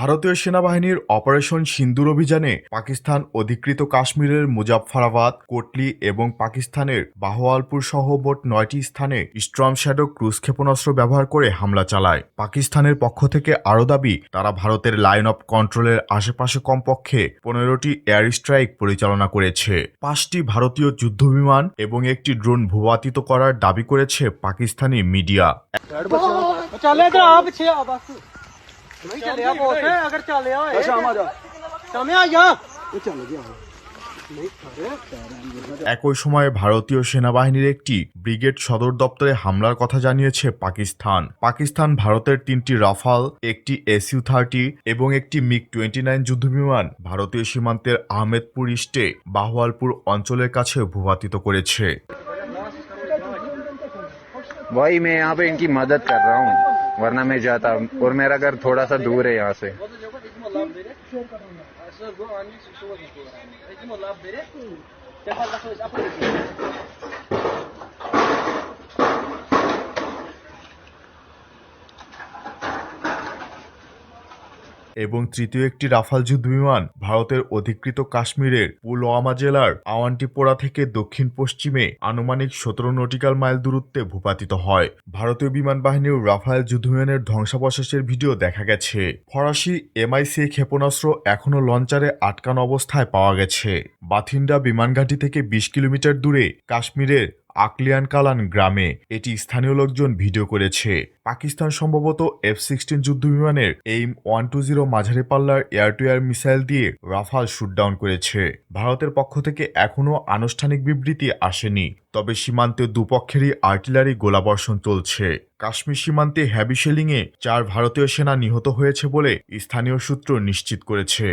ভারতীয় সেনাবাহিনীর অপারেশন সিন্দুর অভিযানে পাকিস্তান অধিকৃত কাশ্মীরের মুজাফফরাবাদ, কোটলি এবং পাকিস্তানের বাহওয়ালপুর সহ মোট নয়টি স্থানে স্ট্রম শ্যাডো ক্রুজ ক্ষেপণাস্ত্র ব্যবহার করে হামলা চালায়। পাকিস্তানের পক্ষ থেকে আরও দাবি, তারা ভারতের লাইন অফ কন্ট্রোলের আশেপাশে কমপক্ষে পনেরোটি এয়ার স্ট্রাইক পরিচালনা করেছে। পাঁচটি ভারতীয় যুদ্ধবিমান এবং একটি ড্রোন ভূপাতিত করার দাবি করেছে পাকিস্তানি মিডিয়া। একই সময়ে ভারতীয় সেনাবাহিনীর একটি ব্রিগেড সদর দপ্তরে হামলার কথা জানিয়েছে পাকিস্তান। পাকিস্তান ভারতের তিনটি রাফাল একটি এসইউ থার্টি এবং একটি মিগ টোয়েন্টি নাইন যুদ্ধবিমান ভারতীয় সীমান্তের আহমেদপুর ইস্টে বাহওয়ালপুর অঞ্চলের কাছে ভূপাতিত করেছে। ভাই মে ইনকি মদদ কর রহা হুম ورنہ میں جاتا اور میرا گھر تھوڑا سا دور ہے یہاں سے۔ এবং তৃতীয় একটি রাফাল যুদ্ধ বিমান ভারতের অধিকৃত কাশ্মীরের পুলওয়ামা জেলার আওয়ান্টিপোরা থেকে দক্ষিণ পশ্চিমে আনুমানিক সতেরো নটিক্যাল মাইল দূরত্বে ভূপাতিত হয়। ভারতীয় বিমান বাহিনীর রাফায়েল যুদ্ধবিমানের ধ্বংসাবশেষের ভিডিও দেখা গেছে। ফরাসি এমআইসি ক্ষেপণাস্ত্র এখনও লঞ্চারে আটকানো অবস্থায় পাওয়া গেছে। বাথিন্ডা বিমানঘাঁটি থেকে বিশ কিলোমিটার দূরে কাশ্মীরের আকলিয়ান কালান গ্রামে এটি স্থানীয় লোকজন ভিডিও করেছে। পাকিস্তান সম্ভবত এফ সিক্সটিন যুদ্ধবিমানের এইম ওয়ান টু জিরো মাঝারি পাল্লার এয়ার টু এয়ার মিসাইল দিয়ে রাফাল শুটডাউন করেছে। ভারতের পক্ষ থেকে এখনও আনুষ্ঠানিক বিবৃতি আসেনি, তবে সীমান্তে দুপক্ষেরই আর্টিলারি গোলাবর্ষণ চলছে। কাশ্মীর সীমান্তে হ্যাভি শেলিংয়ে চার ভারতীয় সেনা নিহত হয়েছে বলে স্থানীয় সূত্র নিশ্চিত করেছে।